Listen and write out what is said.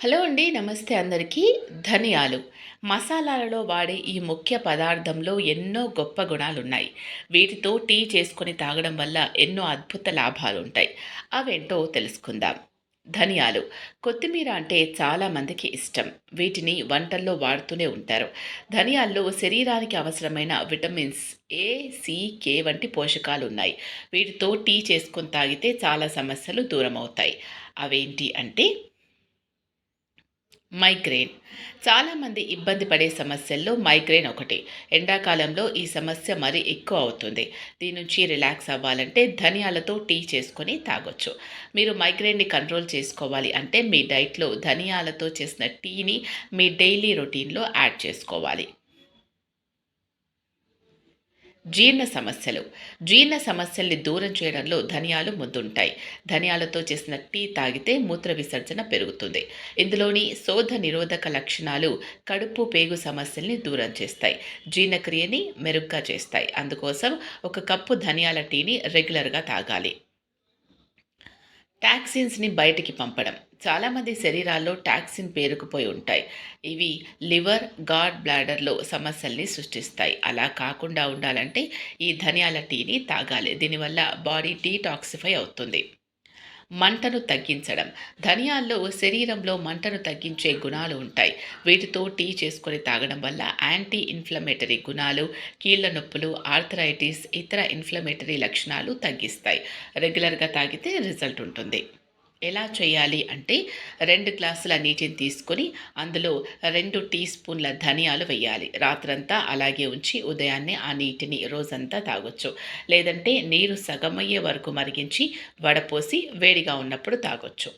Hello అండి నమస్తే అందరికీ. ధనియాలు. మసాలాలలో వాడే ఈ ముఖ్య పదార్థంలో ఎన్నో గొప్ప గుణాలు ఉన్నాయి వీటితో టీ చేసుకొని తాగడం వల్ల ఎన్నో అద్భుత లాభాలు ఉంటాయి అవేంటో తెలుసుకుందాం. ధనియాలు. కొత్తిమీర అంటే చాలా మందికి ఇష్టం. వీటిని వంటల్లో వాడుతూనే ఉంటారు. ధనియాల్లో శరీరానికి అవసరమైన విటమిన్స్ ఏ సికే వంటి పోషకాలు ఉన్నాయి వీటితో టీ చేసుకొని తాగితే చాలా సమస్యలు దూరం అవుతాయి అవేంటి అంటే మైగ్రేన్. చాలామంది ఇబ్బంది పడే సమస్యల్లో మైగ్రేన్ ఒకటి. ఎండాకాలంలో ఈ సమస్య మరీ ఎక్కువ అవుతుంది. దీని నుంచి రిలాక్స్ అవ్వాలంటే ధనియాలతో టీ చేసుకొని తాగొచ్చు. మీరు మైగ్రేన్ని కంట్రోల్ చేసుకోవాలి అంటే మీ డైట్లో ధనియాలతో చేసిన టీని మీ డైలీ రొటీన్లో యాడ్ చేసుకోవాలి. జీర్ణ సమస్యలు. జీర్ణ సమస్యల్ని దూరం చేయడంలో ధనియాలు ముందుంటాయి. ధనియాలతో చేసిన టీ తాగితే మూత్ర విసర్జన పెరుగుతుంది. ఇందులోని శోధ నిరోధక లక్షణాలు కడుపు పేగు సమస్యల్ని దూరం చేస్తాయి. జీర్ణక్రియని మెరుగ్గా చేస్తాయి. అందుకోసం ఒక కప్పు ధనియాల టీని రెగ్యులర్గా తాగాలి. టాక్సిన్స్ని బయటికి పంపడం. చాలామంది శరీరాల్లో టాక్సిన్ పేరుకుపోయి ఉంటాయి. ఇవి లివర్ గాడ్ బ్లాడర్లో సమస్యల్ని సృష్టిస్తాయి. అలా కాకుండా ఉండాలంటే ఈ ధనియాల టీని తాగాలి. దీనివల్ల బాడీ డీటాక్సిఫై అవుతుంది. మంటను తగ్గించడం. ధనియాల్లో శరీరంలో మంటను తగ్గించే గుణాలు ఉంటాయి. వీటితో టీ చేసుకొని తాగడం వల్ల యాంటీ ఇన్ఫ్లమేటరీ గుణాలు కీళ్ళ నొప్పులు ఆర్థరైటిస్ ఇతర ఇన్ఫ్లమేటరీ లక్షణాలు తగ్గిస్తాయి. రెగ్యులర్గా తాగితే రిజల్ట్ ఉంటుంది. ఎలా చేయాలి అంటే రెండు గ్లాసుల నీటిని తీసుకొని అందులో రెండు టీ స్పూన్ల ధనియాలు వేయాలి. రాత్రంతా అలాగే ఉంచి ఉదయాన్నే ఆ నీటిని రోజంతా తాగొచ్చు. లేదంటే నీరు సగమయ్యే వరకు మరిగించి వడపోసి వేడిగా ఉన్నప్పుడు తాగొచ్చు.